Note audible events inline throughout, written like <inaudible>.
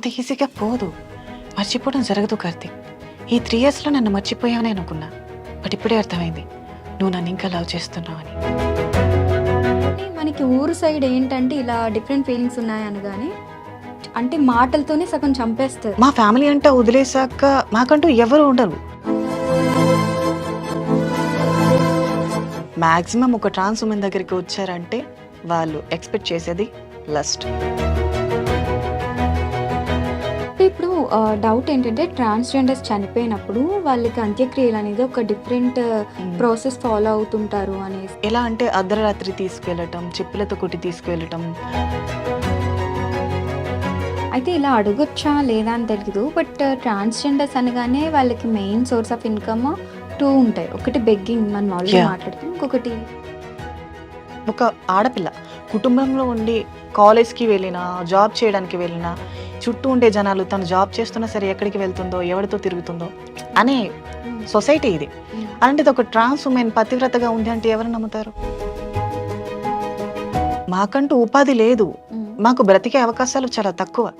అంత ఈజీగా పోదు. మర్చిపోవడం జరగదు కార్తీక్. ఈ త్రీ ఇయర్స్లో నన్ను మర్చిపోయావని అనుకున్నా. బట్ ఇప్పుడే అర్థమైంది. నువ్వు నన్ను ఇంకా లవ్ చేస్తున్నావు అని అంటే మనకి ఊరు సైడ్ ఏంటంటే ఇలా డిఫరెంట్ ఫీలింగ్స్ ఉన్నాయనగానే అంటే మాటలతోనే సగం చంపేస్తారు. మా ఫ్యామిలీ అంతా వదిలేసాక మాకంటూ ఎవరు ఉండరు. మాక్సిమం ఒక ట్రాన్స్ ఉమెన్ దగ్గరికి వచ్చారంటే వాళ్ళు ఎక్స్పెక్ట్ చేసేది లస్ట్. డౌట్ ఏంటంటే ట్రాన్స్జెండర్స్ చనిపోయినప్పుడు వాళ్ళకి అంత్యక్రియలు అనేది ఒక డిఫరెంట్ ప్రాసెస్ ఫాలో అవుతుంటారు అనేసి. ఎలా అంటే అర్ధరాత్రి తీసుకెళ్ళటం చెప్పులతో కొట్టి తీసుకెళ్ళటం? అయితే ఇలా అడగొచ్చా లేదా అని తెలియదు బట్ ట్రాన్స్జెండర్స్ అనగానే వాళ్ళకి main source of income two ఉంటాయి. ఒకటి బెగ్గింగ్ మనం ఆల్రెడీ. మాట్లాడుతాం ఇంకొకటి ఒక ఆడపిల్ల. కుటుంబంలో ఉండి కాలేజ్కి వెళ్ళినా జాబ్ చేయడానికి వెళ్ళినా చుట్టూ ఉండే జనాలు తను జాబ్ చేస్తున్నా సరే ఎక్కడికి వెళ్తుందో ఎవరితో తిరుగుతుందో అనే సొసైటీ ఇది. అలాంటిది ఒక ట్రాన్స్ ఉమెన్ పతివ్రతగా ఉంది అంటే ఎవరు నమ్ముతారు? మాకంటూ ఉపాధి లేదు. మాకు బ్రతికే అవకాశాలు చాలా తక్కువ.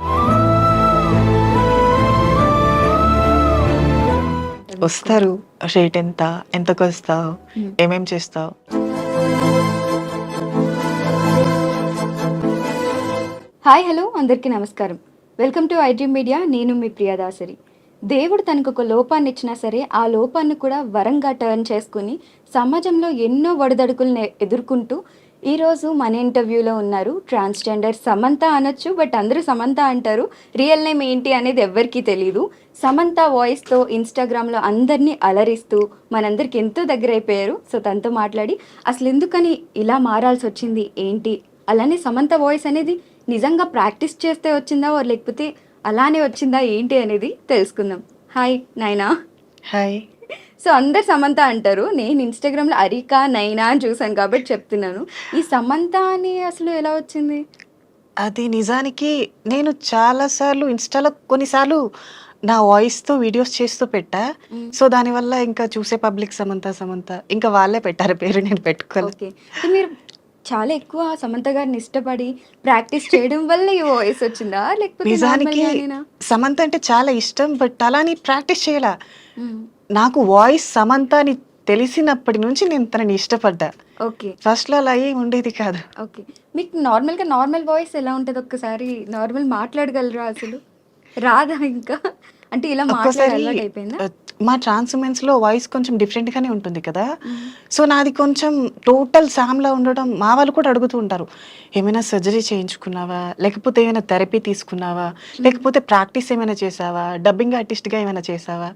వస్తారు. రేట్ ఎంత? ఎంతకు వస్తావు. ఏమేం చేస్తావు? హాయ్ హలో అందరికీ నమస్కారం. వెల్కమ్ టు ఐడ్రీమ్ మీడియా నేను మీ ప్రియదాసరి దేవుడు తనకు ఒక లోపాన్ని ఇచ్చినా సరే ఆ లోపాన్ని కూడా వరంగా టర్న్ చేసుకుని సమాజంలో ఎన్నో ఒడిదడుకులను ఎదుర్కొంటూ ఈరోజు మన ఇంటర్వ్యూలో ఉన్నారు. ట్రాన్స్జెండర్ సమంత అనొచ్చు బట్ అందరూ సమంత అంటారు. రియల్ నేమ్ ఏంటి అనేది ఎవ్వరికీ తెలియదు సమంత వాయిస్తో ఇన్స్టాగ్రామ్లో అందరినీ అలరిస్తూ మనందరికి ఎంతో దగ్గర అయిపోయారు సో తనతో మాట్లాడి అసలు ఎందుకని ఇలా మారాల్సి వచ్చింది ఏంటి? అలానే సమంత వాయిస్ అనేది నిజంగా ప్రాక్టీస్ చేస్తే వచ్చిందా? ఓ లేకపోతే అలానే వచ్చిందా? ఏంటి అనేది తెలుసుకుందాం. హాయ్ నైనా. హాయ్ సో అందరు సమంత అంటారు. నేను ఇన్స్టాగ్రామ్లో అరికా నైనా అని చూసాను కాబట్టి చెప్తున్నాను. ఈ సమంత అని అసలు ఎలా వచ్చింది? అది నిజానికి నేను చాలా సార్లు ఇన్స్టాలో కొన్నిసార్లు నా వాయిస్తో వీడియోస్ చేస్తూ పెట్టా. సో దానివల్ల ఇంకా చూసే పబ్లిక్ సమంత సమంత. ఇంకా వాళ్ళే పెట్టారు పేరు నేను పెట్టుకోలేదు మీరు చాలా ఎక్కువ సమంత గారిని ఇష్టపడి ప్రాక్టీస్ చేయడం వల్ల ఈ వాయిస్ వచ్చిందా? లేకపోతే నిజానికి? సమంత అంటే చాలా ఇష్టం బట్ అలాని ప్రాక్టీస్ చేయాల. నాకు వాయిస్ సమంత అని తెలిసినప్పటి నుంచి నేను తనని ఇష్టపడ్డా. ఓకే. ఫస్ట్లో అలా ఏం ఉండేది కాదు. ఓకే. మీకు నార్మల్గా నార్మల్ వాయిస్ ఎలా ఉంటుంది ఒక్కసారి? నార్మల్ మాట్లాడగలరా అసలు? రాదా ఇంకా? అంటే ఇలా ఒక్కోసారి మా ట్రాన్స్మెన్స్లో వాయిస్ కొంచెం డిఫరెంట్ గానే ఉంటుంది కదా. సో నాది కొంచెం టోటల్ లా ఉండడం మా వాళ్ళు కూడా అడుగుతూ ఉంటారు. ఏమైనా సర్జరీ చేయించుకున్నావా? లేకపోతే ఏమైనా థెరపీ తీసుకున్నావా? లేకపోతే ప్రాక్టీస్ ఏమైనా చేసావా డబ్బింగ్ ఆర్టిస్ట్గా ఏమైనా చేసావా.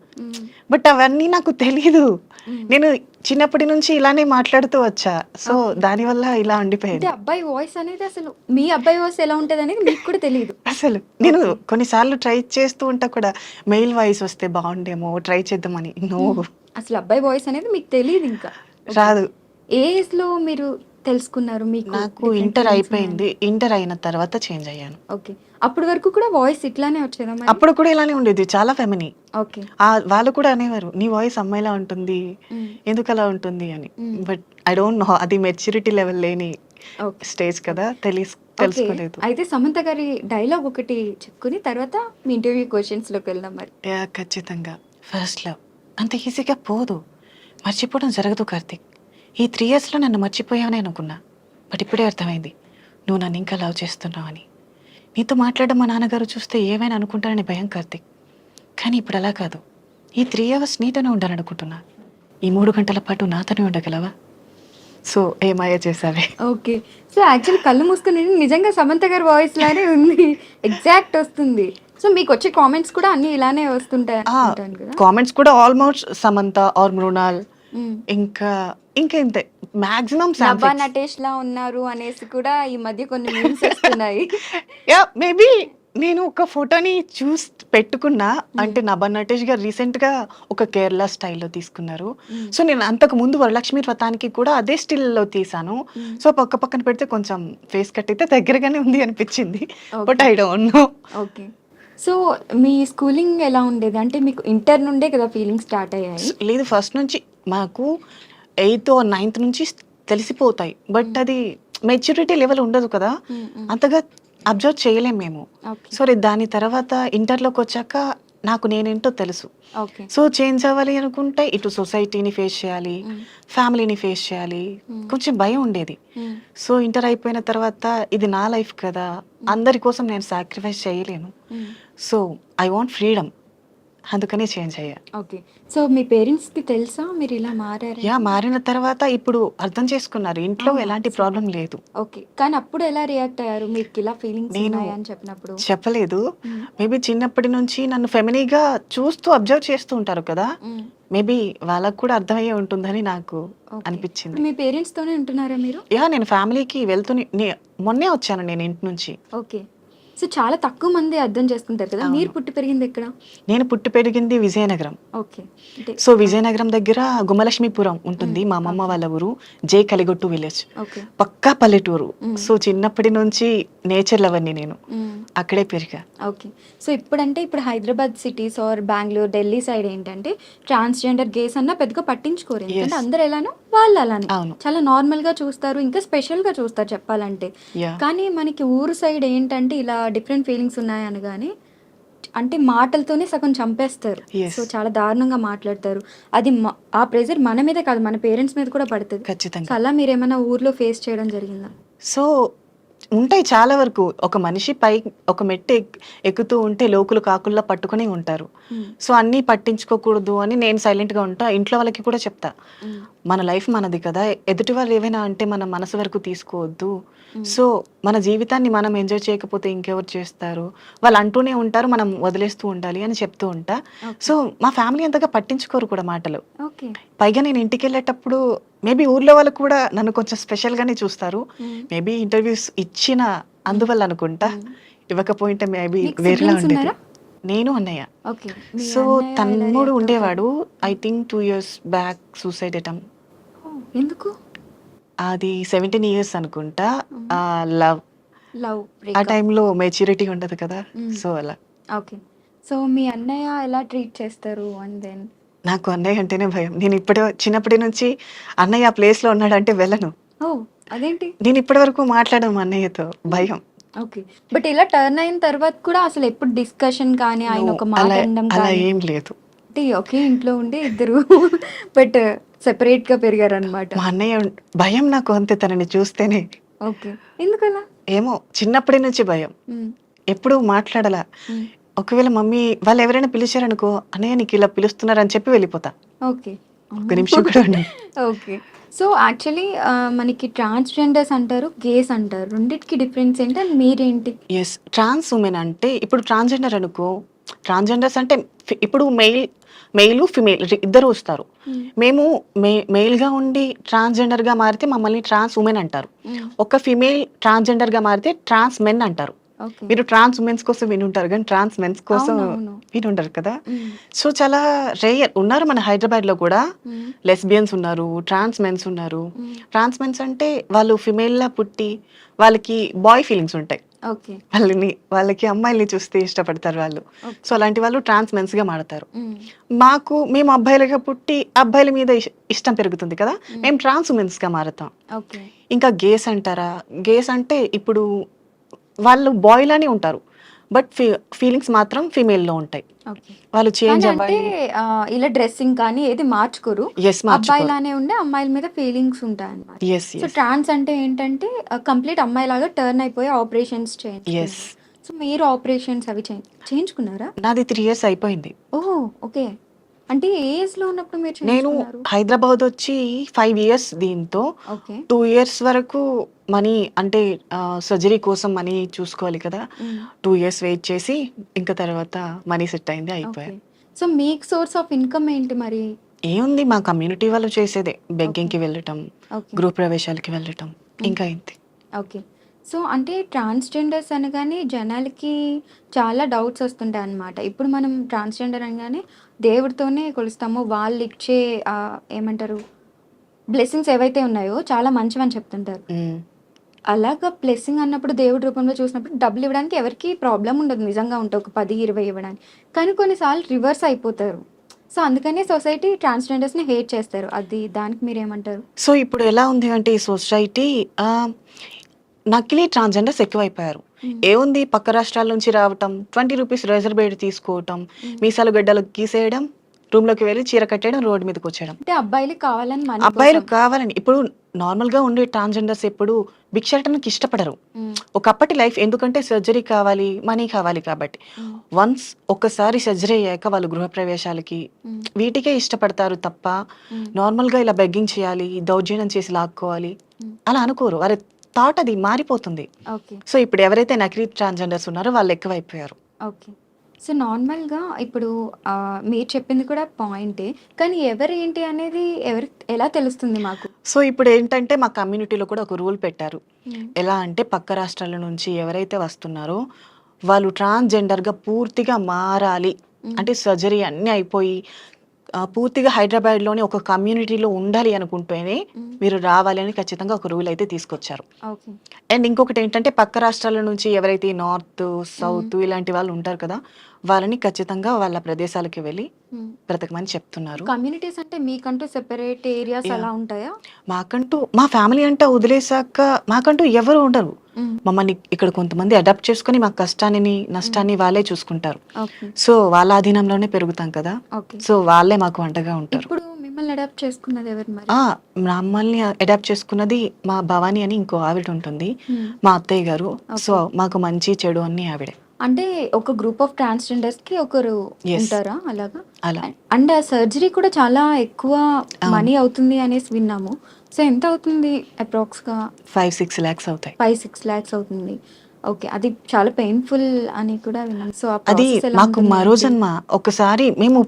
బట్ అవన్నీ నాకు తెలీదు. నేను చిన్నప్పటి నుంచి ఇలానే మాట్లాడుతూ వచ్చా. సో దానివల్ల ఇలా ఉండిపోయింది. అబ్బాయి వాయిస్ అనేది అసలు మీ అబ్బాయి వాయిస్ ఎలా ఉంటుంది అనేది మీకు కూడా తెలియదు అసలు నేను కొన్నిసార్లు ట్రై చేస్తూ ఉంటా కూడా మెయిల్ వాయిస్ వస్తే బాగుండేమో ట్రై చేద్దామని. నో. అసలు అబ్బాయి వాయిస్ అనేది మీకు తెలియదు ఇంకా. రాదు. ఏ ఏజ్లో మీరు తెలుసుకున్నారు మీకు నాకు ఇంటర్ అయిపోయింది. ఇంటర్ అయిన తర్వాత చేంజ్ అయ్యాను? ఓకే. అప్పటి వరకు కూడా వాయిస్ ఇట్లానే వచ్చేదా అప్పుడు కూడా ఇలానే ఉండేది చాలా ఫెమిని ఓకే. ఆ వాళ్ళు కూడా అనేవారు నీ వాయిస్ అమ్మాయిలా ఉంటుంది. ఎందుకు అలా ఉంటుంది అని. బట్ ఐ డోంట్ నో అది మెచ్యూరిటీ లెవెల్ లేని స్టేజ్ కదా తెలిసి. తెలుసుకోలేదు. అయితే సమంత గారి డైలాగ్ ఒకటి చెప్పుకుని తర్వాత మీ ఇంటర్వ్యూ క్వశ్చన్స్లోకి వెళ్దాం మరి. ఖచ్చితంగా. ఫస్ట్ లవ్ అంత ఈజీగా పోదు. మర్చిపోవడం జరగదు కార్తిక్. ఈ త్రీ ఇయర్స్లో నన్ను మర్చిపోయావని అనుకున్నా. బట్ ఇప్పుడే అర్థమైంది. నువ్వు నన్ను ఇంకా లవ్ చేస్తున్నావని నీతో మాట్లాడడం మా నాన్నగారు చూస్తే ఏమైనా అనుకుంటారని భయం కార్తిక్. కానీ ఇప్పుడు అలా కాదు. ఈ త్రీ అవర్స్ నీతోనే ఉండాలనుకుంటున్నా. ఈ మూడు గంటల పాటు నాతోనే ఉండగలవా? So Ye Maaya Chesave okay. So actual కళ్ళు మూసుకుని నిజంగా సమంత గారి వాయిస్ లానే ఉంది. ఎగ్జాక్ట్ వస్తుంది. సో మీకు వచ్చే కామెంట్స్ కూడా అన్ని ఇలానే వస్తుంటాయి కామెంట్స్ కూడా ఆల్మోస్ట్ సమంత ఆర్ మృణాల్. ఇంకా ఇంకా ఇంతే మాక్సిమం నవ్వా నటేష్ లా ఉన్నారు అనేసి కూడా ఈ మధ్య కొన్ని మీమ్స్ వస్తున్నాయి. <laughs> యా మేబీ నేను ఒక ఫోటోని చూస్ పెట్టుకున్నా. అంటే నభా నటేష్ గారు రీసెంట్గా ఒక కేరళ స్టైల్లో తీసుకున్నారు. సో నేను అంతకు ముందు వరలక్ష్మి వ్రతానికి కూడా అదే స్టిల్లో తీసాను. సో పక్క పక్కన పెడితే కొంచెం ఫేస్ కట్ అయితే దగ్గరగానే ఉంది అనిపించింది. But I don't know. Okay. So me schooling ఎలా ఉండేది? అంటే మీకు ఇంటర్ నుండే కదా ఫీలింగ్ స్టార్ట్ అయ్యాయి? లేదు ఫస్ట్ నుంచి మాకు ఎయిత్ నైన్త్ నుంచి తెలిసిపోతాయి. బట్ అది మెచ్యూరిటీ లెవెల్ ఉండదు కదా. మ్మ్, మ్మ్. అంతగా అబ్జర్వ్ చేయలేం మేము. సో దాని తర్వాత ఇంటర్లోకి వచ్చాక నాకు నేనేంటో తెలుసు. సో చేంజ్ అవ్వాలి అనుకుంటే ఇటు సొసైటీని ఫేస్ చేయాలి. ఫ్యామిలీని ఫేస్ చేయాలి. కొంచెం భయం ఉండేది. సో ఇంటర్ అయిపోయిన తర్వాత ఇది నా లైఫ్ కదా. అందరి కోసం నేను సాక్రిఫైస్ చేయలేను. సో ఐ వాంట్ ఫ్రీడమ్ అందుకని చేంజ్ అయ్యా. ఓకే. సో మీ పేరెంట్స్కి తెలుసా? మీరు ఇలా మారారు యా మారిన తర్వాత ఇప్పుడు అర్థం చేసుకున్నారు. ఇంట్లో ఎలాంటి. ప్రాబ్లం లేదు. ఓకే. కానీ అప్పుడు ఎలా రియాక్ట్ అయ్యారు? మీకు ఇలా ఫీలింగ్స్ నేను- ఉన్నాయి అని చెప్పినప్పుడు? చెప్పలేదు. మేబీ చిన్నప్పటి నుంచి నన్ను ఫెమినీగా చూస్తూ అబ్జర్వ్ చేస్తూ ఉంటారు కదా. మేబీ వాళ్ళకు కూడా అర్థమయ్యే ఉంటుందని నాకు. అనిపించింది. మీ పేరెంట్స్ తోనే ఉంటున్నారా మీరు? యా నేను ఫ్యామిలీకి వెళ్తూనే మొన్నే వచ్చాను నేను ఇంటి నుంచి. ఓకే. సో చాలా తక్కువ మంది అర్థం చేసుకుంటారు కదా. మీరు పుట్టి పెరిగింది ఎక్కడ? నేను పుట్టి పెరిగింది విజయనగరం. ఓకే. సో విజయనగరం దగ్గర గుమ్మలక్ష్మీపురం ఉంటుంది. మా అమ్మమ్మ వాళ్ళ ఊరు జే కలిగొట్టు విలేజ్. ఓకే. పక్కా పల్లెటూరు. సో చిన్నప్పటి నుంచి నేచర్ లవర్ని నేను. అక్కడే పెరిగా. ఓకే. సో ఇప్పుడంటే ఇప్పుడు Hyderabad cities or Bengaluru Delhi side ఏంటంటే ట్రాన్స్జెండర్ గేస్ అన్న పెద్దగా పట్టించుకోరు. ఎందుకంటే. అందరు ఎలానో వాళ్ళు అలానే. చాలా నార్మల్గా చూస్తారు ఇంకా స్పెషల్గా చూస్తారు చెప్పాలంటే. కానీ మనకి ఊరు సైడ్ ఏంటంటే ఇలా డిఫరెంట్ ఫీలింగ్స్ ఉన్నాయి అనగానే అంటే మాటలతోనే సగం చంపేస్తారు. సో చాలా దారుణంగా మాట్లాడతారు. అది ఆ ప్రెజర్ మన మీదే కాదు మన పేరెంట్స్ మీద కూడా పడుతుంది. ఖచ్చితంగా. అలా మీరు ఏమైనా ఊర్లో ఫేస్ చేయడం జరిగిందా? సో ఉంటాయి చాలా వరకు. ఒక మనిషి పై ఒక మెట్టు ఎక్- ఎక్కుతూ ఉంటే లోకులు కాకుల్లా పట్టుకుని ఉంటారు. సో అన్నీ పట్టించుకోకూడదు అని నేను సైలెంట్గా ఉంటా. ఇంట్లో వాళ్ళకి కూడా చెప్తా. మ్మ్. మన లైఫ్ మనది కదా. ఎదుటి వాళ్ళు ఏవైనా అంటే మన మనసు వరకు తీసుకోవద్దు. సో మన జీవితాన్ని మనం ఎంజాయ్ చేయకపోతే ఇంకెవరు చేస్తారు? వాళ్ళు అంటూనే ఉంటారు మనం వదిలేస్తూ ఉండాలి అని చెప్తూ ఉంటా. సో మా ఫ్యామిలీ అంతగా పట్టించుకోరు కూడా మాటలు. పైగా నేను ఇంటికి వెళ్ళేటప్పుడు మేబీ ఊర్లో వాళ్ళు కూడా నన్ను కొంచెం స్పెషల్గానే చూస్తారు. మ్మ్. మేబీ ఇంటర్వ్యూస్ ఇచ్చిన అందువల్ల అనుకుంటా. మ్మ్. ఇవ్వకపోయింటే మేబీ వేరేలా ఉండేది? నేను అన్నయ్య. సో తమ్ముడు ఉండేవాడు? I think two years back suicide attempt ఓ, ఎందుకు? అది సెవెంటీన్ ఇయర్స్ అనుకుంటా. లవ్. లవ్ ఆ టైంలో మెచ్యూరిటీ ఉండదు కదా. సో అలా. ఓకే. సో మీ అన్నయ్య ఎలా ట్రీట్ చేస్తారు? అండ్ దెన్ నాకు అన్నయ్య అంటేనే భయం. నేను ఇప్పటి చిన్నప్పటి నుంచి అన్నయ్య ఆ ప్లేస్లో ఉన్నాడంటే వెళ్ళను. ఓ అదేంటి? నేను ఇప్పటి వరకు మాట్లాడను మా అన్నయ్యతో భయం. ఓకే. బట్ ఇలా టర్న్ అయిన తర్వాత కూడా అసలు ఎప్పుడు డిస్కషన్ కానీ ఆయన ఒక మాట అలా ఏం లేదు. ఒకే ఇంట్లో ఉండి ఇద్దరు. <laughs> బట్ సెపరేట్గా పెరిగారు అనమాట మా అన్నయ్య భయం నాకు అంతే తనని చూస్తేనే. ఓకే. ఎందుకలా? ఏమో చిన్నప్పటి నుంచి భయం. ఎప్పుడు మాట్లాడాల. ఒకవేళ మమ్మీ వాళ్ళు ఎవరైనా పిలిచారనుకో అన్నయ్య నీకు ఇలా పిలుస్తున్నారు అని చెప్పి వెళ్ళిపోతా. ఓకే. ఒక నిమిషం కూడా. ఓకే. సో యాక్చువల్లీ మనకి ట్రాన్స్జెండర్స్ అంటారు గేస్ అంటారు. రెండిటికి డిఫరెన్స్ ఏంటి అండ్ మీరేంటి? ఎస్ ట్రాన్స్ ఉమెన్ అంటే ఇప్పుడు ట్రాన్స్జెండర్ అనుకో ట్రాన్స్జెండర్స్ అంటే ఇప్పుడు మెయిల్ మెయిల్ ఫిమేల్ ఇద్దరు వస్తారు. మేము. మే మెయిల్గా ఉండి ట్రాన్స్జెండర్గా మారితే మమ్మల్ని ట్రాన్స్ ఉమెన్ అంటారు. ఒక ఫిమేల్ ట్రాన్స్జెండర్గా మారితే ట్రాన్స్ మెన్ అంటారు. మీరు ట్రాన్స్ ఉమెన్స్ కోసం వినుంటారు కానీ ట్రాన్స్ మెన్స్ కోసం. వినుంటారు కదా. సో చాలా రేయర్ ఉన్నారు మన హైదరాబాద్లో కూడా. లెస్బియన్స్ ఉన్నారు ట్రాన్స్ మెన్స్ ఉన్నారు. ట్రాన్స్ మెన్స్ అంటే వాళ్ళు ఫిమేల్లా పుట్టి వాళ్ళకి బాయ్ ఫీలింగ్స్ ఉంటాయి. వాళ్ళని వాళ్ళకి అమ్మాయిల్ని చూస్తే ఇష్టపడతారు వాళ్ళు. సో అలాంటి వాళ్ళు ట్రాన్స్ మెన్స్గా మాడతారు మాకు మేము అబ్బాయిలుగా పుట్టి అబ్బాయిల మీద ఇష్- ఇష్టం పెరుగుతుంది కదా? మేము. ట్రాన్స్గా మారుతాం. ఇంకా గేస్ అంటారా? గేస్ అంటే ఇప్పుడు వాళ్ళు బాయ్ లానే ఉంటారు. బట్ ఫీలింగ్స్ మాత్రం ఫీమేల్లో ఉంటాయి వాళ్ళు చేంజ్ అంటే ఇలా డ్రెస్సింగ్ కానీ ఏది మార్చుకోరు. అబ్బాయిలానే ఉండే అమ్మాయిల మీద ఫీలింగ్స్ ఉంటాయి అన్నమాట ఎస్ సో ట్రాన్స్ అంటే ఏంటంటే కంప్లీట్ అమ్మాయి లాగా టర్న్ అయిపోయి ఆపరేషన్స్ చేయండి ఎస్ సో మీరు ఆపరేషన్స్ అవి చేయి- చేయించుకున్నారా? నాది త్రీ ఇయర్స్ అయిపోయింది. ఓహో ఓకే. అంటే ఏ ఏజ్లో ఉన్నప్పుడు మీరు నేను హైదరాబాద్ వచ్చి ఫైవ్ ఇయర్స్ దీంతో. టూ ఇయర్స్ వరకు మనీ అంటే సర్జరీ కోసం మనీ చూసుకోవాలి కదా. టూ ఇయర్స్ వెయిట్ చేసి ఇంకా తర్వాత మనీ సెట్ అయింది అయిపోయాయి సో మీకు సోర్స్ ఆఫ్ ఇన్కమ్ ఏంటి మరి? ఏముంది మా కమ్యూనిటీ వాళ్ళు చేసేదే. బెగ్గింగ్కి వెళ్ళటం గృహ ప్రవేశాలకి వెళ్ళటం ఇంకా ఇంతే ఓకే. సో అంటే ట్రాన్స్జెండర్స్ అనగానే జనాలకి చాలా డౌట్స్ వస్తుంటాయి అన్నమాట. ఇప్పుడు మనం ట్రాన్స్జెండర్ అనగానే దేవుడితోనే కొలుస్తాము. వాళ్ళు ఇచ్చే ఆ, ఏమంటారు బ్లెస్సింగ్స్ ఏవైతే ఉన్నాయో చాలా మంచివని చెప్తుంటారు. అలాగా బ్లెస్సింగ్ అన్నప్పుడు దేవుడి రూపంలో చూసినప్పుడు డబ్బులు ఇవ్వడానికి ఎవరికి ప్రాబ్లం ఉండదు. నిజంగా ఉంటే ఒక పది ఇరవై ఇవ్వడానికి. కానీ కొన్నిసార్లు రివర్స్ అయిపోతారు. సో అందుకనే సొసైటీ ట్రాన్స్జెండర్స్ని హేట్ చేస్తారు. అది దానికి మీరు ఏమంటారు సో ఇప్పుడు ఎలా ఉంది అంటే ఈ సొసైటీ నకిలీ ట్రాన్స్జెండర్స్ ఎక్కువైపోయారు. ఏముంది? పక్క రాష్ట్రాల నుంచి రావటం ట్వంటీ రూపీస్ రిజర్వేట్ తీసుకోవటం మీసాలు గడ్డలు గీసేయడం రూమ్లోకి వెళ్ళి చీర కట్టేయడం రోడ్డు మీదకి వచ్చేయడం. అంటే అబ్బాయిలు కావాలని అబ్బాయిలు కావాలని. ఇప్పుడు నార్మల్గా ఉండే ట్రాన్స్జెండర్స్ ఎప్పుడు భిక్షాటనకి ఇష్టపడరు. ఒకప్పటి లైఫ్ ఎందుకంటే సర్జరీ కావాలి మనీ కావాలి కాబట్టి. వన్స్ ఒక్కసారి సర్జరీ అయ్యాక వాళ్ళు గృహప్రవేశాలకి వీటికే ఇష్టపడతారు తప్ప నార్మల్గా ఇలా బెగ్గింగ్ చేయాలి దౌర్జన్యం చేసి లాక్కోవాలి అలా అనుకోరు. వారి థాట్ అది మారిపోతుంది. సో ఇప్పుడు ఎవరైతే నకిలీ ట్రాన్స్జెండర్స్ ఉన్నారో వాళ్ళు ఎక్కువైపోయారు. ఓకే సో నార్మల్గా ఇప్పుడు మీరు చెప్పింది కూడా పాయింటే కానీ ఎవరు ఏంటి అనేది ఎవరి ఎలా తెలుస్తుంది మాకు? సో ఇప్పుడు ఏంటంటే మా కమ్యూనిటీలో కూడా ఒక రూల్ పెట్టారు. ఎలా అంటే పక్క రాష్ట్రాల నుంచి ఎవరైతే వస్తున్నారో వాళ్ళు ట్రాన్స్జెండర్గా పూర్తిగా మారాలి. అంటే సర్జరీ అన్నీ అయిపోయి పూర్తిగా హైదరాబాద్లోని ఒక కమ్యూనిటీలో ఉండాలి అనుకుంటేనే మీరు రావాలి అని ఖచ్చితంగా ఒక రూల్ అయితే తీసుకొచ్చారు. అండ్ ఇంకొకటి ఏంటంటే పక్క రాష్ట్రాల నుంచి ఎవరైతే నార్త్ సౌత్ ఇలాంటి వాళ్ళు ఉంటారు కదా వాళ్ళని ఖచ్చితంగా వాళ్ళ ప్రదేశాలకి వెళ్ళి బ్రతకమని చెప్తున్నారు. కమ్యూనిటీస్ అంటే మీకంటూ సెపరేట్ ఏరియాస్. అలా ఉంటాయా? మాకంటూ మా ఫ్యామిలీ అంతా వదిలేసాక మాకంటూ ఎవరు ఉండరు. మమ్మల్ని ఇక్కడ కొంతమంది అడాప్ట్ చేసుకొని మా కష్టాన్ని నష్టాన్ని వాళ్ళే చూసుకుంటారు. సో వాళ్ళ అధీనంలోనే పెరుగుతాం కదా. సో వాళ్ళే మాకు అండగా ఉంటారు. ఇప్పుడు మిమ్మల్ని అడాప్ట్ చేసుకున్నది ఎవరు మరి? ఆ మమ్మల్ని అడాప్ట్ చేసుకున్నది మా భవానీ అని ఇంకో ఆవిడ ఉంటుంది. మా అత్తయ్య గారు. సో మాకు మంచి చెడు అన్ని ఆవిడే. అంటే ఒక గ్రూప్ ఆఫ్ ట్రాన్స్జెండర్స్కి ఒకరు. ఉంటారా? అలాగా? అలా. అండ్ ఆ సర్జరీ కూడా చాలా ఎక్కువ మనీ అవుతుంది అనేసి విన్నాము. సో ఎంత అవుతుంది అప్రాక్స్గా? ఫైవ్ సిక్స్ ల్యాక్స్ అవుతాయి. ఫైవ్ సిక్స్ ల్యాక్స్ అవుతుంది. ఓకే అది చాలా పెయిన్ఫుల్ అని కూడా విన్నాం సో అది మాకు మరో? జన్మ ఒకసారి మేము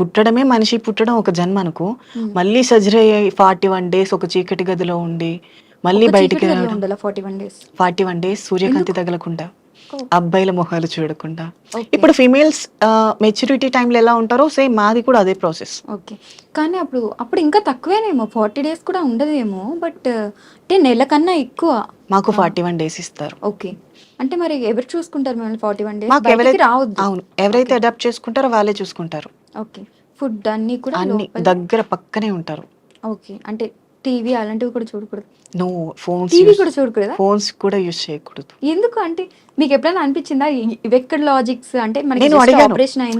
పుట్టడమే మనిషి పుట్టడం ఒక జన్మ అనుకో. Hmm. మళ్ళీ సర్జరీ అయ్యి ఫార్టీ వన్ డేస్ ఒక చీకటి గదిలో ఉండి మళ్ళీ బయటికి forty one days forty one days సూర్యకాంతి తగలకుండా. అబ్బాయిల మొహాలు చూడకుండా. ఇప్పుడు ఫీమేల్స్ మెచ్యూరిటీ టైంలో ఎలా ఉంటారో సేమ్ మాది కూడా అదే ప్రాసెస్ ఓకే కానీ అప్పుడు అప్పుడు ఇంకా తక్కువేనేమో ఫార్టీ డేస్ కూడా ఉండదేమో బట్ అంటే నెల కన్నా ఎక్కువ. మాకు ఫార్టీ వన్ డేస్ ఇస్తారు. ఓకే అంటే మరి ఎవరు చూసుకుంటారు మిమ్మల్ని ఫార్టీ వన్ డేస్ ఎవరైతే రావద్దు. అవును. ఎవరైతే అడాప్ట్ చేసుకుంటారో వాళ్ళే చూసుకుంటారు. ఓకే ఫుడ్ అన్ని కూడా అన్ని దగ్గర పక్కనే ఉంటారు. ఓకే అంటే టీవీ అలాంటివి కూడా చూడకూడదు. నువ్వు ఫోన్స్ టీవీ కూడా చూడకూడదా? ఫోన్స్ కూడా యూజ్ చేయకూడదు. ఎందుకు అంటే మీకు ఎప్పుడైనా అనిపించిందా? ఎక్కడ లాజిక్స్ అంటే మనకి నేను అడిగాను.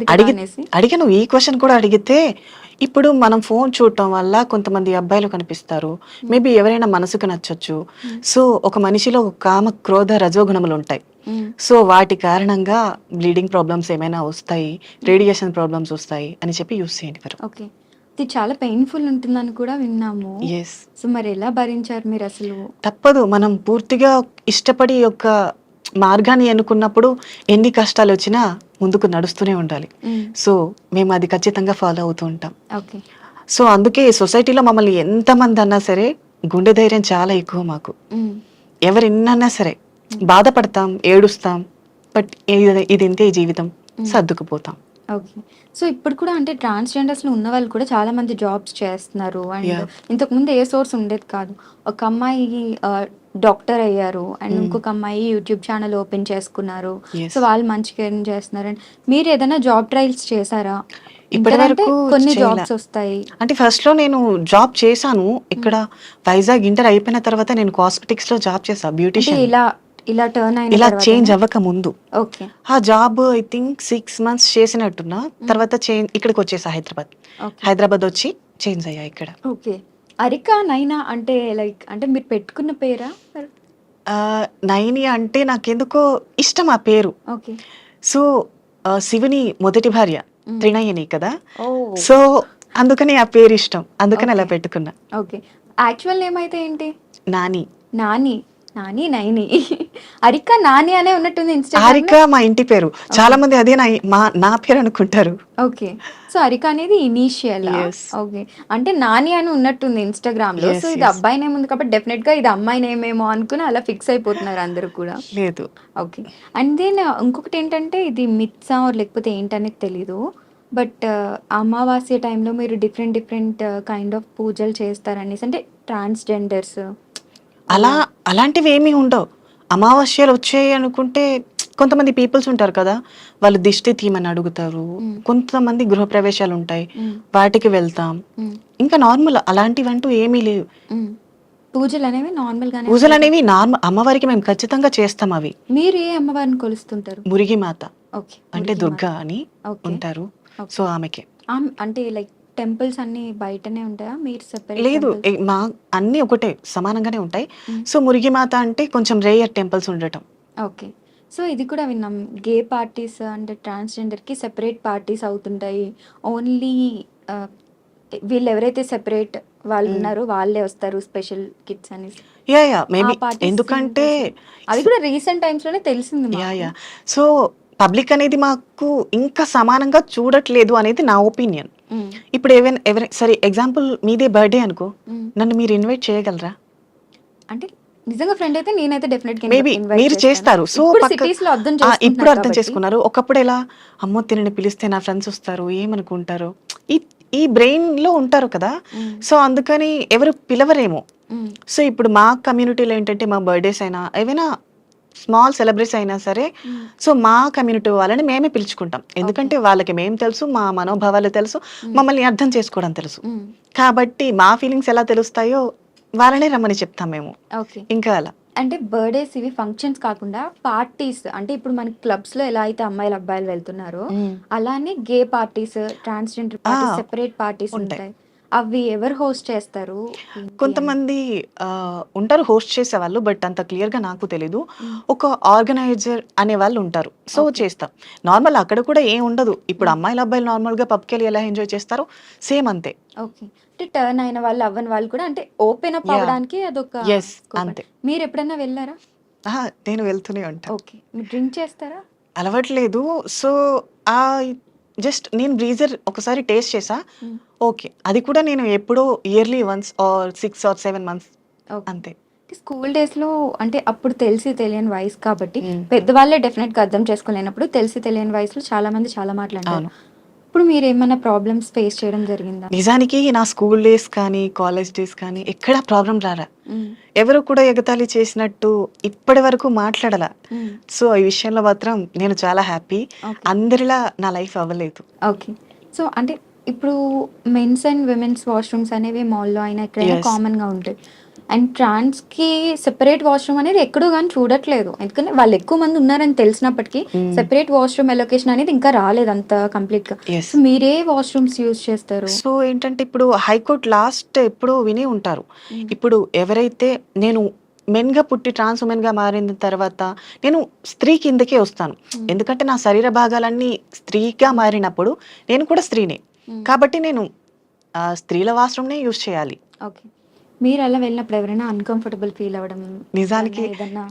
అడిగి అడిగాను. ఈ క్వశ్చన్ కూడా అడిగితే ఇప్పుడు మనం ఫోన్ చూడటం వల్ల కొంతమంది అబ్బాయిలు కనిపిస్తారు. మేబీ ఎవరైనా మనసుకు నచ్చొచ్చు. సో ఒక మనిషిలో కామ క్రోధ రజోగుణములు ఉంటాయి. సో వాటి కారణంగా బ్లీడింగ్ ప్రాబ్లమ్స్ ఏమైనా వస్తాయి రేడియేషన్ ప్రాబ్లమ్స్ వస్తాయి అని చెప్పి యూస్ చేయండి ఓకే ఇది చాలా పెయిన్ఫుల్ ఉంటుందని కూడా విన్నాము. ఎస్ సో మరి ఎలా భరించారు మీరు అసలు? తప్పదు. మనం పూర్తిగా ఇష్టపడి యొక్క మార్గాన్ని ఎన్నుకున్నప్పుడు ఎన్ని కష్టాలు వచ్చినా ముందుకు నడుస్తూనే ఉండాలి. సో మేము అది ఖచ్చితంగా ఫాలో అవుతూ ఉంటాం. ఓకే. సో అందుకే సొసైటీలో మమ్మల్ని ఎంతమంది అన్నా సరే గుండె ధైర్యం చాలా ఎక్కువ మాకు. మ్మ్. ఎవరు ఎన్నన్నా సరే బాధపడతాం ఏడుస్తాం బట్ ఇది ఇది ఇంతే జీవితం. సర్దుకుపోతాం. ఓకే సో ఇప్పుడు కూడా అంటే ట్రాన్స్జెండర్స్లో ఉన్న వాళ్ళు కూడా చాలా మంది జాబ్స్ చేస్తున్నారు. అండ్. ఇంతకు ముందు ఏ సోర్స్ ఉండేది కాదు. ఒక అమ్మాయి డాక్టర్ అయ్యారు. And Mm. ఇంకొక అమ్మాయి యూట్యూబ్ ఛానల్ ఓపెన్ చేసుకున్నారు. సో వాళ్ళు మంచిగా ఎర్న్ చేస్తున్నారు. అండ్ మీరు ఏదైనా జాబ్ ట్రయల్స్ చేశారా? ఇప్పటి ఇంటర్ అంటే వరకు కొన్ని చేయలే. జాబ్స్ వస్తాయి. అంటే ఫస్ట్లో నేను జాబ్ చేశాను. ఇక్కడ వైజాగ్ ఇంటర్ అయిపోయిన తర్వాత నేను కాస్మెటిక్స్లో జాబ్ అంటే బ్యూటిషియన్ ఇలా ఇలా టర్న్ అయిన ఇలా చేంజ్ అవ్వక ముందు ఓకే ఆ job I think six months చేసినట్టున్నా తర్వాత చేంజ్ ఇక్కడికి వచ్చేసా హైదరాబాద్. హైదరాబాద్ వచ్చి చేంజ్ అయ్యా ఇక్కడ. ఓకే అరికా నైనా అంటే లైక్ అంటే మీరు పెట్టుకున్న పేరా? నైని అంటే నాకెందుకో ఇష్టం ఆ పేరు. ఓకే సో శివుని మొదటి భార్య Mm. త్రినయని కదా. ఓ సో అందుకని ఆ పేరు ఇష్టం అందుకని అలా. పెట్టుకున్నా. ఓకే యాక్చువల్ నేమ్ అయితే ఏంటి? నాని. నాని. నాని నైని. <laughs> అరిక నాని అనే ఉన్నట్టుంది ఇన్స్టాగ్రామ్ హారిక మా ఇంటి పేరు. చాలా మంది అదే నా మా నా పేరు అనుకుంటారు. ఓకే. సో అరిక అనేది ఇనీషియల్? Yes. ఓకే. అంటే నాని అని ఉన్నట్టుంది ఇన్స్టాగ్రామ్లో. Yes, సో ఇది yes. అబ్బాయి నేమ్ ఉంది కాబట్టి డెఫినెట్గా ఇది అమ్మాయి నేమ్ ఏమో అనుకుని అలా ఫిక్స్ అయిపోతున్నారు అందరూ కూడా. లేదు. ఓకే. అండ్ దెన్ ఇంకొకటి ఏంటంటే ఇది మిత్సా ఆర్ లేకపోతే ఏంటనేది తెలీదు. బట్ అమావాస్య టైంలో మీరు డిఫరెంట్ డిఫరెంట్ కైండ్ ఆఫ్ పూజలు చేస్తారనేసి. అంటే ట్రాన్స్జెండర్స్ అలా అలాంటివి ఏమీ ఉండవు. అమావాస్యలు వచ్చాయి అనుకుంటే కొంతమంది పీపుల్స్ ఉంటారు కదా వాళ్ళు దిష్టి తీయమని అడుగుతారు. కొంతమంది గృహప్రవేశాలు ఉంటాయి వాటికి వెళ్తాం. ఇంకా నార్మల్ అలాంటివంటూ ఏమీ లేవు. పూజలు అనేవి నార్మల్ గానే పూజలు అనేవి నార్మల్ అమ్మవారికి మేము ఖచ్చితంగా చేస్తాం అవి. మీరు ఏ అమ్మవారిని కొలుస్తుంటారు? మురిగి మాత అంటే దుర్గా అని ఉంటారు. సో ఆమెకే. ఆమ్- అంటే లైక్ టెంపుల్స్ అన్ని బయటనే ఉంటాయా? మీరు సెపరేట్ లేదు. ఏ- మా అన్ని ఒకటే సమానంగానే ఉంటాయి. సో మురిగి మాత అంటే కొంచెం రేయర్ టెంపుల్స్ ఉండటం. ఓకే. సో ఇది కూడా విన్నాం. గే పార్టీస్ అంటే ట్రాన్స్జెండర్కి సెపరేట్ పార్టీస్ అవుతుంటాయి. ఓన్లీ వీళ్ళు ఎవరైతే సెపరేట్ వాళ్ళు. ఉన్నారో వాళ్ళే వస్తారు స్పెషల్ కిట్స్ అని యా యా. మేబీ parties ఎందుకంటే అది కూడా రీసెంట్ టైమ్స్లోనే తెలిసింది యా మాకు. యా. సో పబ్లిక్ అనేది మాకు ఇంకా సమానంగా చూడట్లేదు అనేది నా ఒపీనియన్. ఇప్పుడు ఏవైనా ఎవరి సరే ఎగ్జాంపుల్ మీదే బర్త్డే అనుకో మ్మ్. నన్ను మీరు ఇన్వైట్ చేయగలరా అంటే నిజంగా ఫ్రెండ్ అయితే నేనైతే డెఫినెట్గా మేబీ మీరు. చేస్తారు సో ఇప్పుడు అర్థం ఇప్పుడు. చేసుకున్నారు ఒకప్పుడు ఎలా అమ్మో తినని పిలిస్తే నా ఫ్రెండ్స్ వస్తారు ఏమనుకుంటారు ఈ ఈ బ్రెయిన్లో ఉంటారు కదా మ్మ్. సో అందుకని ఎవరు పిలవరేమో. సో ఇప్పుడు మా కమ్యూనిటీలో ఏంటంటే మా బర్త్డేస్ అయినా ఏవైనా స్మాల్ సెలబ్రేట్స్ అయినా సరే. సో మా కమ్యూనిటీ వాళ్ళని మేమే పిలుచుకుంటాం. ఎందుకంటే వాళ్ళకి మేము తెలుసు మా మనోభావాలు తెలుసు మమ్మల్ని అర్థం చేసుకోవడం తెలుసు. కాబట్టి మా ఫీలింగ్స్ ఎలా తెలుస్తాయో వాళ్ళనే రమ్మని చెప్తాం మేము. ఓకే. ఇంకా అలా. అంటే బర్త్డేస్ ఇవి ఫంక్షన్స్ కాకుండా పార్టీస్ అంటే ఇప్పుడు మన క్లబ్స్లో ఎలా అయితే అమ్మాయిలు అబ్బాయిలు వెళ్తున్నారో అలానే gay parties transgender parties separate parties ఉంటాయి. అవి ఎవరు హోస్ట్ చేస్తారు? కొంతమంది ఉంటారు హోస్ట్ చేసే వాళ్ళు బట్ అంత క్లియర్గా నాకు తెలీదు. ఒక ఆర్గనైజర్ అనే వాళ్ళు ఉంటారు సో. చేస్తాం నార్మల్ అక్కడ కూడా ఏం ఉండదు ఇప్పుడు అమ్మాయిలు అబ్బాయిలు నార్మల్గా పబ్కి వెళ్ళి ఎలా ఎంజాయ్ చేస్తారో సేమ్ అంతే ఓకే అంటే టర్న్ అయిన వాళ్ళు అవ్వని వాళ్ళు కూడా అంటే ఓపెన్ అప్. అవ్వడానికి అదొక scope. అంతే. మీరు ఎప్పుడైనా వెళ్ళారా నేను వెళ్తూనే ఉంటా ఓకే మీరు డ్రింక్ చేస్తారా అలవట్లేదు సో ఆ జస్ట్ నేను బ్రీజర్ ఒకసారి టేస్ట్ చేసా. ఓకే అది కూడా నేను ఎప్పుడో yearly once or six or seven months అంతే స్కూల్ డేస్లో అంటే అప్పుడు తెలిసి తెలియని వయసు కాబట్టి. పెద్దవాళ్ళే డెఫినెట్గా అర్థం చేసుకోలేనప్పుడు తెలిసి తెలియని వయసులో చాలా మంది చాలా మాట్లాడారు. ఇప్పుడు మీరు ఏమైనా ప్రాబ్లమ్స్ ఫేస్ చేయడం జరిగిందా నిజానికి నా స్కూల్ డేస్ కానీ కాలేజ్ డేస్ కానీ ఎక్కడా ప్రాబ్లం రారా. ఎవరు కూడా ఎగతాళి చేసినట్టు ఇప్పటి వరకు మాట్లాడలా. సో ఈ విషయంలో మాత్రం నేను చాలా హ్యాపీ. అందరిలా నా లైఫ్ అవ్వలేదు ఓకే సో అంటే ఇప్పుడు మెన్స్ అండ్ విమెన్స్ వాష్రూమ్స్ అనేవి మాల్లో అయినా ఎక్కడైనా Yes. కామన్గా ఉంటాయి అండ్ ట్రాన్స్కి సెపరేట్ వాష్రూమ్ అనేది ఎక్కడో కానీ చూడట్లేదు ఎందుకంటే వాళ్ళు ఎక్కువ మంది ఉన్నారని తెలిసినప్పటికీ. సెపరేట్ వాష్రూమ్ ఎలొకేషన్ అనేది ఇంకా రాలేదు అంత కంప్లీట్గా సో మీరే వాష్రూమ్స్ యూజ్ చేస్తారు సో ఏంటంటే ఇప్పుడు హైకోర్టు లాస్ట్ ఎప్పుడో విని ఉంటారు Mm. ఇప్పుడు ఎవరైతే నేను మెన్గా పుట్టి ట్రాన్స్ ఉమెన్గా మారిన తర్వాత నేను స్త్రీ కిందకే వస్తాను Mm. ఎందుకంటే నా శరీర భాగాలన్నీ స్త్రీగా మారినప్పుడు నేను కూడా స్త్రీనే. కాబట్టి నేను ఆ, స్త్రీల వాష్రూమ్నే యూజ్ చేయాలి. ఓకే. మీరు అలా వెళ్ళినప్పుడు ఎవరైనా అన్కంఫర్టబుల్ ఫీల్ అవ్వడం నిజానికి ఏదన్నా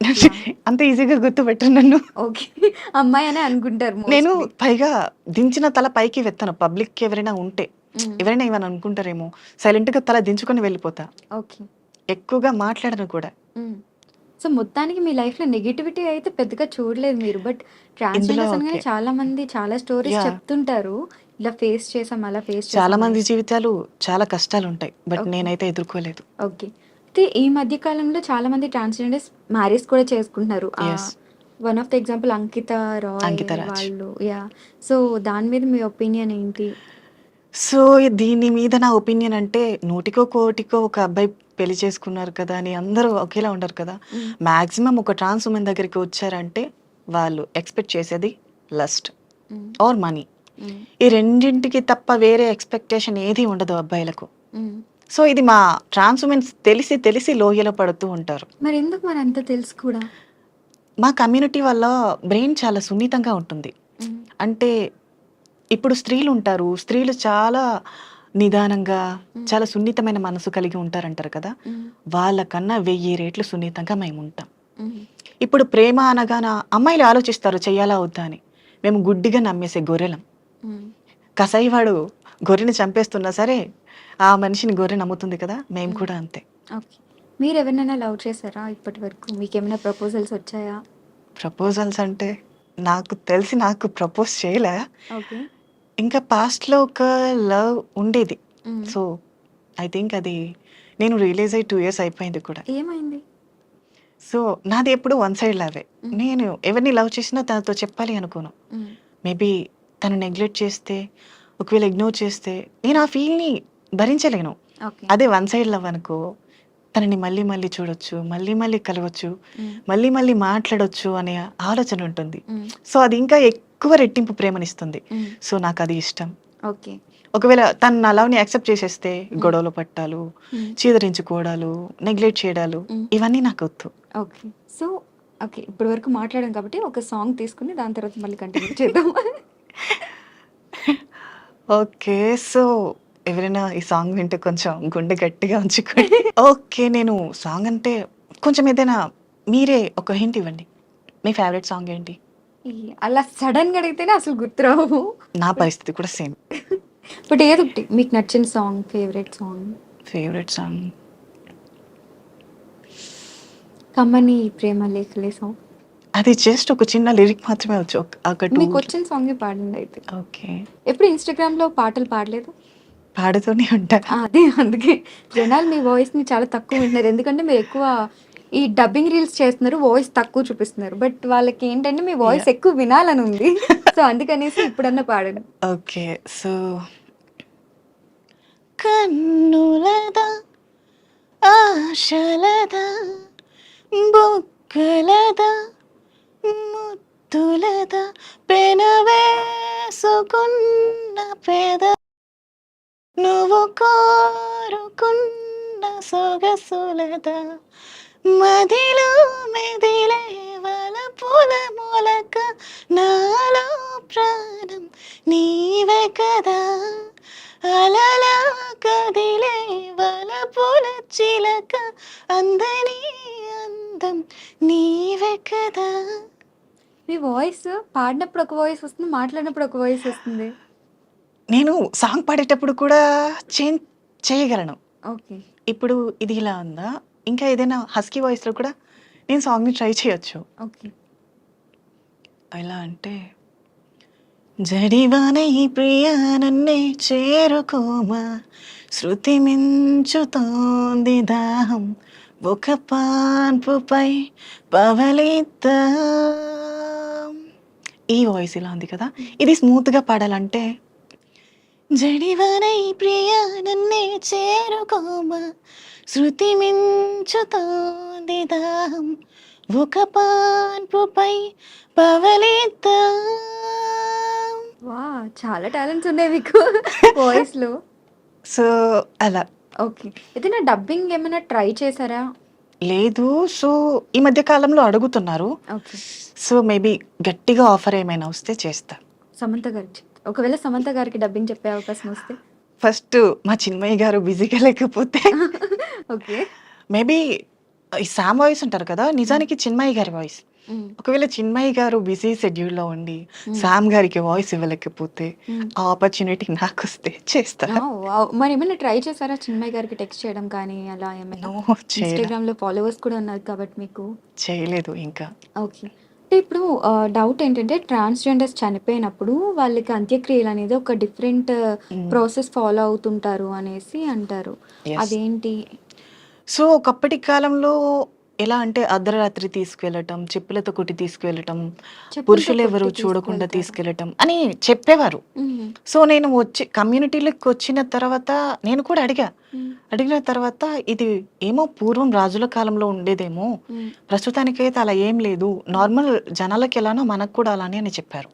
<laughs> అంత ఈజీగా గుర్తుపెట్టరు నన్ను. ఓకే. అమ్మాయి అనే అనుకుంటారు నేను. పైగా దించిన తల పైకి వెత్తను. పబ్లిక్ ఎవరైనా ఉంటే Mm. ఎవరైనా ఏమైనా అనుకుంటారేమో సైలెంట్గా తల దించుకొని వెళ్ళిపోతా. ఓకే. ఎక్కువగా మాట్లాడను కూడా. సో మొత్తానికి మీ లైఫ్లో నెగిటివిటీ అయితే పెద్దగా చూడలేదు మీరు బట్ ట్రాన్స్జెండర్స్. చాలా మంది చాలా స్టోరీస్. చెప్తుంటారు. ఇలా ఫేస్ చేసాం అలా ఫేస్ చాలా మంది జీవితాలు చాలా కష్టాలు ఉంటాయి బట్. నేనైతే ఎదుర్కోలేదు ఓకే అయితే ఈ మధ్య కాలంలో చాలా మంది ట్రాన్స్జెండర్స్ మ్యారేజ్ కూడా చేసుకుంటున్నారు. One of the example Ankita Rai. వాళ్ళు యా సో దాని మీద మీ ఒపీనియన్ ఏంటి సో దీని మీద నా ఒపీనియన్ అంటే నూటికో కోటికో ఒక అబ్బాయి పెళ్ళి చేసుకున్నారు కదా అని అందరూ ఒకేలా ఉండరు కదా. మాక్సిమం ఒక ట్రాన్స్ ఉమెన్ దగ్గరికి వచ్చారంటే వాళ్ళు ఎక్స్పెక్ట్ చేసేది లస్ట్. Are money. ఈ రెండింటికి తప్ప వేరే ఎక్స్పెక్టేషన్ ఏది ఉండదు అబ్బాయిలకు. సో ఇది మా ట్రాన్స్ ఉమెన్స్ తెలిసి తెలిసి లోయలో పడుతూ ఉంటారు మరి ఎందుకు మరి అంత తెలుసు కూడా మా కమ్యూనిటీ వల్ల బ్రెయిన్ చాలా సున్నితంగా ఉంటుంది. అంటే ఇప్పుడు స్త్రీలు ఉంటారు స్త్రీలు చాలా నిదానంగా చాలా సున్నితమైన మనసు కలిగి ఉంటారంటారు కదా. వాళ్ళకన్నా వెయ్యి రేట్లు సున్నితంగా మేము ఉంటాం. ఇప్పుడు ప్రేమ అనగాన అమ్మాయిలు ఆలోచిస్తారు చెయ్యాలా వద్దా అని మేము గుడ్డిగా నమ్మేసే గొర్రెలం. కసాయివాడు గొర్రెని చంపేస్తున్నా సరే ఆ మనిషిని గొర్రె నమ్ముతుంది కదా మేము. కూడా అంతే. ఓకే. మీరు ఎవరినైనా లవ్ చేశారా ఇప్పటి వరకు? మీకు ఏమైనా ప్రపోజల్స్ వచ్చాయా? ప్రపోజల్స్ అంటే నాకు తెలిసి నాకు ప్రపోజ్ చేయలే. ఓకే. ఇంకా పాస్ట్లో ఒక లవ్ ఉండేది. సో ఐ థింక్ అది నేను రిలీజ్ అయ్యి టూ ఇయర్స్ అయిపోయింది కూడా. ఏమైంది? సో నాది ఎప్పుడు వన్ సైడ్ లవే. నేను ఎవరిని లవ్ చేసినా తనతో చెప్పాలి అనుకోను. మేబీ తను నెగ్లెక్ట్ చేస్తే ఒకవేళ ఇగ్నోర్ చేస్తే నేను ఆ ఫీల్ని భరించలేను అదే వన్ సైడ్ లవ్ అనుకో తనని మళ్ళీ మళ్ళీ చూడొచ్చు మళ్ళీ మళ్ళీ కలవచ్చు. మళ్ళీ మళ్ళీ మాట్లాడొచ్చు అనే ఆలోచన ఉంటుంది. సో అది ఇంకా ఎక్కువ రెట్టింపు ప్రేమనిస్తుంది. సో నాకు అది ఇష్టం ఓకే ఒకవేళ తను నా లవ్ని యాక్సెప్ట్ చేసేస్తే గొడవలు పట్టాలు. చీదరించుకోవడాలు నెగ్లెక్ట్ చేయడాలు. ఇవన్నీ నాకు వద్దు ఓకే సో ఓకే ఇప్పటి వరకు మాట్లాడాం కాబట్టి ఒక సాంగ్ తీసుకుని దాని తర్వాత మళ్ళీ కంటిన్యూ చేద్దాం ఓకే సో ఎవరైనా ఈ సాంగ్ వింటే కొంచెం గుండె గట్టిగా ఉంచుకోండి. ఓకే నేను సాంగ్ అంటే కొంచెం ఏదైనా మీరే ఒక హింట్ ఇవ్వండి. మీ ఫేవరెట్ సాంగ్ ఏంటి? ఈ- అలా సడన్గా అడిగితేనే అసలు గుర్తురావు. నా పరిస్థితి కూడా సేమ్. బట్ ఏదో ఒకటి మీకు నచ్చిన song favourite song? Favourite song. కమ్మని ప్రేమ లేఖలే సాంగ్. అది జస్ట్ ఒక చిన్న లిరిక్ మాత్రమే వచ్చు two- మీకు వచ్చిన సాంగ్ పాడండి అయితే. ఓకే ఎప్పుడు ఇన్స్టాగ్రామ్లో పాటలు పాడలేదు? పాడుతూనే ఉంటా. ఆ, అదే అందుకే జనాలు మీ వాయిస్ని చాలా తక్కువ వింటున్నారు. ఎందుకంటే మీరు ఎక్కువ ఈ డబ్బింగ్ రీల్స్ చేస్తున్నారు వాయిస్ తక్కువ చూపిస్తున్నారు. బట్ వాళ్ళకి ఏంటంటే మీ వాయిస్ ఎక్కువ వినాలని ఉంది. సో అందుకనేసి ఇప్పుడన్నా పాడండి ఓకే సో కన్నులదా ఆశలదా బొక్కలదా ముద్దులదా పెనవేసుకున్న పేద నువ్వు కోరుకున్న సొగసులద మదిలో మెదిలే వల పూల మొలక నాలో ప్రాణం నీవే కదా. అలలా కదిలే వల పూల చిలక అందని అందం నీవే కదా. మీ వాయిస్ పాడినప్పుడు ఒక వాయిస్ వస్తుంది మాట్లాడినప్పుడు ఒక వాయిస్ వస్తుంది. నేను సాంగ్ పాడేటప్పుడు కూడా చేంజ్ చేయగలను. ఓకే. ఇప్పుడు ఇది ఇలా ఉందా? ఇంకా ఏదైనా హస్కీ వాయిస్లో కూడా నేను సాంగ్ని ట్రై చేయొచ్చు. ఓకే. ఎలా అంటే జడివాన ఈ ప్రియ నన్నే చేరుకోమా? శృతి మించుతోంది దాహం. ఒక పాన్పుపై పవలిద్దా? ఈ వాయిస్ ఇలా ఉంది కదా? ఇది స్మూత్గా పాడాలంటే జడివాన ప్రియ నన్నే చేరుకోమా? శృతి మించుతోంది దాహం. ఒక పాన్పుపై పవలిద్దా. వా చాలా టాలెంట్స్ ఉన్నాయి మీకు వాయిస్లో. <laughs> సో అలా. ఓకే ఏదైనా డబ్బింగ్ ఏమైనా ట్రై చేశారా? లేదు. సో ఈ మధ్య కాలంలో అడుగుతున్నారు. సో మేబీ గట్టిగా ఆఫర్ ఏమైనా వస్తే చేస్తా. సమంత చెప్తా. ఒకవేళ సమంత గారికి డబ్బింగ్ చెప్పే అవకాశం వస్తే. ఫస్ట్ మా చిన్మయ్య గారు బిజీగా లేకపోతే. <laughs> ఓకే. మేబీ ఈ శామ్ వాయిస్ ఉంటారు కదా నిజానికి చిన్మయ్య గారి వాయిస్. ఒకవేళ చిన్మయ్య గారు బిజీ షెడ్యూల్లో ఉండి శామ్ గారికి వాయిస్ ఇవ్వలేకపోతే ఆ ఆపర్చునిటీ నాకు వస్తే చేస్తా మరి ఏమైనా ట్రై చేశారా చిన్మయ్య గారికి టెక్స్ట్ చేయడం కానీ అలా ఏమైనా? ఇన్స్టాగ్రామ్లో ఫాలోవర్స్ కూడా ఉన్నారు కాబట్టి మీకు? చేయలేదు ఇంకా. ఓకే. అంటే ఇప్పుడు డౌట్ ఏంటంటే ట్రాన్స్జెండర్స్ చనిపోయినప్పుడు వాళ్ళకి అంత్యక్రియలు అనేది ఒక డిఫరెంట్ ప్రాసెస్ ఫాలో అవుతుంటారు అనేసి అంటారు. అదేంటి? సో ఒకప్పటి కాలంలో ఎలా అంటే అర్ధరాత్రి తీసుకువెళ్ళటం చెప్పులతో కొట్టి తీసుకువెళ్ళటం చెప్పులతో పురుషులు ఎవరు చూడకుండా. తీసుకెళ్ళటం అని చెప్పేవారు. సో నేను వచ్చి కమ్యూనిటీలోకి వచ్చిన తర్వాత నేను కూడా అడిగా. అడిగిన తర్వాత ఇది ఏమో పూర్వం రాజుల కాలంలో ఉండేదేమో. ప్రస్తుతానికైతే అలా ఏం లేదు నార్మల్ జనాలకి ఎలానో మనకు కూడా అలానే అని చెప్పారు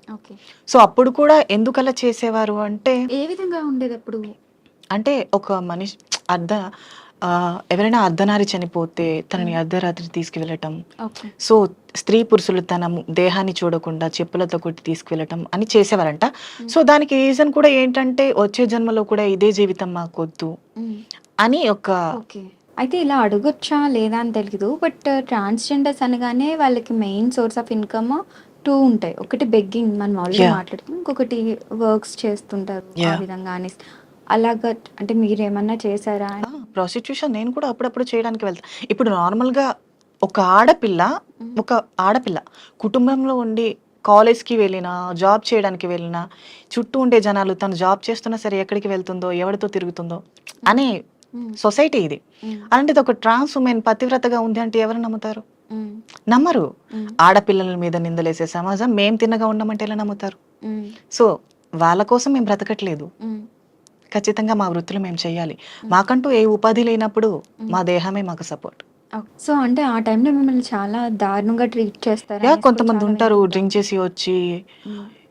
సో అప్పుడు కూడా ఎందుకు అలా చేసేవారు అంటే ఏ విధంగా ఉండేది అప్పుడు అంటే ఒక మనిషి అర్ధ ఎవరైనా అర్ధనారి చనిపోతే తనని అర్ధరాత్రి తీసుకువెళ్ళటం. సో స్త్రీ పురుషులు తన దేహాన్ని చూడకుండా చెప్పులతో కొట్టి తీసుకువెళ్ళటం అని చేసేవారంట. సో దానికి రీజన్ కూడా ఏంటంటే వచ్చే జన్మలో కూడా ఇదే జీవితం మాకొద్దు. అని ఒక అయితే ఇలా అడగొచ్చా లేదా అని తెలియదు బట్ ట్రాన్స్జెండర్స్ అనగానే వాళ్ళకి main source of income two ఉంటాయి. ఒకటి బెగ్గింగ్. మనం ఆల్రెడీ Yeah. మాట్లాడుతాం ఇంకొకటి వర్క్స్ చేస్తుంటారు. ఆ. విధంగా అనేసి అలాగా అంటే మీరేమన్నా చేశారా ప్రాస్టిట్యూషన్ నేను కూడా అప్పుడప్పుడు చేయడానికి వెళ్తాను ఇప్పుడు నార్మల్గా ఒక ఆడపిల్ల ఒక ఆడపిల్ల కుటుంబంలో ఉండి కాలేజ్కి వెళ్ళినా జాబ్ చేయడానికి వెళ్ళినా చుట్టూ ఉండే జనాలు తను జాబ్ చేస్తున్నా సరే ఎక్కడికి వెళ్తుందో ఎవరితో తిరుగుతుందో అనే. సొసైటీ ఇది. అలాంటిది ఒక ట్రాన్స్ ఉమెన్ పతివ్రతగా ఉంది అంటే ఎవరు నమ్ముతారు మ్మ్. నమ్మరు మ్మ్. ఆడపిల్లల మీద నిందలేసే సమాజం మేం తిన్నగా ఉన్నామంటే ఎలా నమ్ముతారు మ్మ్. సో వాళ్ళ కోసం మేము బ్రతకట్లేదు. ఖచ్చితంగా మా వృత్తులు మేము చేయాలి మాకంటూ ఏ ఉపాధి లేనప్పుడు మా దేహమే మాకు సపోర్ట్ సో అంటే ఆ టైంలో మిమ్మల్ని చాలా దారుణంగా ట్రీట్ చేస్తారు కొంతమంది ఉంటారు డ్రింక్ చేసి వచ్చి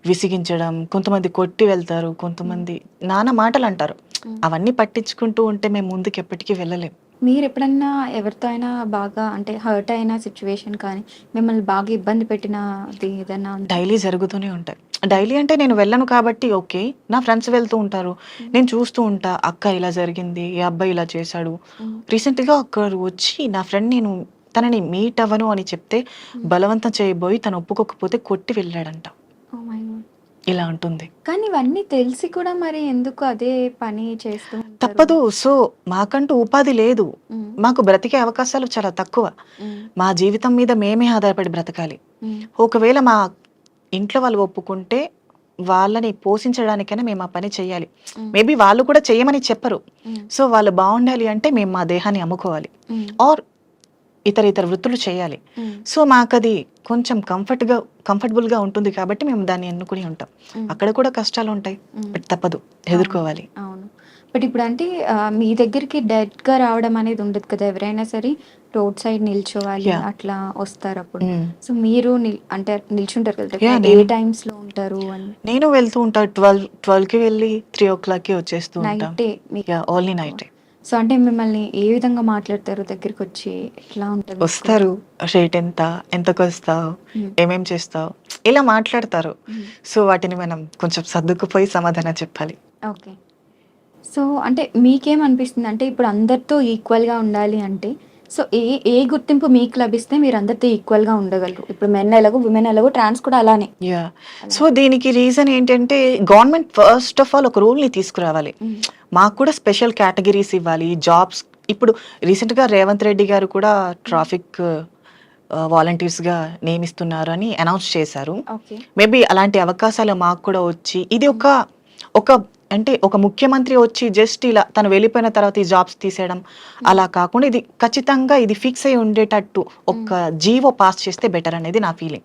విసిగించడం కొంతమంది కొట్టి వెళ్తారు కొంతమంది నానా మాటలు అంటారు. అవన్నీ పట్టించుకుంటూ ఉంటే మేము ముందుకు ఎప్పటికీ వెళ్ళలేం. మీరు ఎప్పుడన్నా ఎవరితో అయినా బాగా అంటే హర్ట్ అయిన సిచ్యువేషన్ కానీ మిమ్మల్ని బాగా ఇబ్బంది పెట్టినది ఏదైనా? డైలీ జరుగుతూనే ఉంటాయి. డైలీ అంటే నేను వెళ్ళను కాబట్టి ఓకే నా ఫ్రెండ్స్ వెళ్తూ ఉంటారు నేను చూస్తూ ఉంటా అక్క ఇలా జరిగింది ఈ అబ్బాయి ఇలా చేశాడు. రీసెంట్గా ఒకరు వచ్చి నా ఫ్రెండ్ నేను తనని మీట్ అవ్వను అని చెప్తే బలవంతం చేయబోయి తను ఒప్పుకోకపోతే కొట్టి వెళ్ళాడంట. ఇలా ఉంటుంది కానీ ఇవన్నీ తెలిసి కూడా మరి ఎందుకు అదే పని చేస్తూ? తప్పదు సో మాకంటూ ఉపాధి లేదు. మాకు బ్రతికే అవకాశాలు చాలా తక్కువ. మా జీవితం మీద మేమే ఆధారపడి బ్రతకాలి. ఒకవేళ మా ఇంట్లో వాళ్ళు ఒప్పుకుంటే వాళ్ళని పోషించడానికైనా మేము ఆ పని చేయాలి. మేబీ వాళ్ళు కూడా చేయమని చెప్పరు. సో వాళ్ళు బాగుండాలి అంటే మేము మా దేహాన్ని అమ్ముకోవాలి మ్మ్. ఆర్ ఇతర ఇతర వృత్తులు చేయాలి. సో మాకు అది కొంచెం కంఫర్ట్గా కంఫర్టబుల్గా ఉంటుంది కాబట్టి మేము దాన్ని ఎన్నుకుని ఉంటాం. అక్కడ కూడా కష్టాలు ఉంటాయి. బట్ తప్పదు ఎదుర్కోవాలి అవును బట్ ఇప్పుడు అంటే మీ దగ్గరికి డైరెక్ట్గా రావడం అనేది ఉండదు కదా. ఎవరైనా సరే రోడ్ సైడ్ నిల్చోవాలి. అట్లా వస్తారు అప్పుడు. మ్మ్. సో మీరు అంటే నిల్చుంటారు కదా ఏ టైమ్స్లో ఉంటారు అని? నేను వెళ్తూ ఉంటా. ట్వెల్వ్ ట్వెల్వ్కి వెళ్ళి త్రీ ఓ క్లాక్కి వచ్చేస్తూ ఉంటాం. నైట్ ఓన్లీ నైట్ సో అంటే మిమ్మల్ని ఏ విధంగా మాట్లాడతారు? దగ్గరికి వచ్చి ఎట్లా ఉంటుంది వస్తారు. రేట్ ఎంత? ఎంతకు వస్తావు? మ్మ్. ఏమేం చేస్తావు? ఇలా మాట్లాడతారు. మ్మ్. సో వాటిని మనం కొంచెం సర్దుకుపోయి సమాధానం చెప్పాలి. ఓకే సో అంటే మీకేమనిపిస్తుంది? అంటే ఇప్పుడు అందరితో ఈక్వల్గా ఉండాలి అంటే సో ఏ ఏ గుర్తింపు మీకు లభిస్తే మీరు అందరితో ఈక్వల్గా ఉండగలరు? ఇప్పుడు మెన్ ఎలాగో విమెన్ ఎలాగో ట్రాన్స్ కూడా అలానే. యా సో దీనికి రీజన్ ఏంటంటే గవర్నమెంట్ ఫస్ట్ ఆఫ్ ఆల్ ఒక రూల్ని తీసుకురావాలి. మాకు కూడా స్పెషల్ కేటగిరీస్ ఇవ్వాలి. జాబ్స్ ఇప్పుడు రీసెంట్గా రేవంత్ రెడ్డి గారు కూడా ట్రాఫిక్ వాలంటీర్స్గా నియమిస్తున్నారు అని అనౌన్స్ చేశారు. ఓకే. మేబీ అలాంటి అవకాశాలు మాకు కూడా వచ్చి ఇది ఒక ఒక అంటే ఒక ముఖ్యమంత్రి వచ్చి జస్ట్ ఇలా తను వెళ్ళిపోయిన తర్వాత ఈ జాబ్స్ తీసేయడం అలా కాకుండా ఇది ఖచ్చితంగా ఇది ఫిక్స్ అయి ఉండేటట్టు ఒక జీవో పాస్ చేస్తే బెటర్ అనేది నా ఫీలింగ్.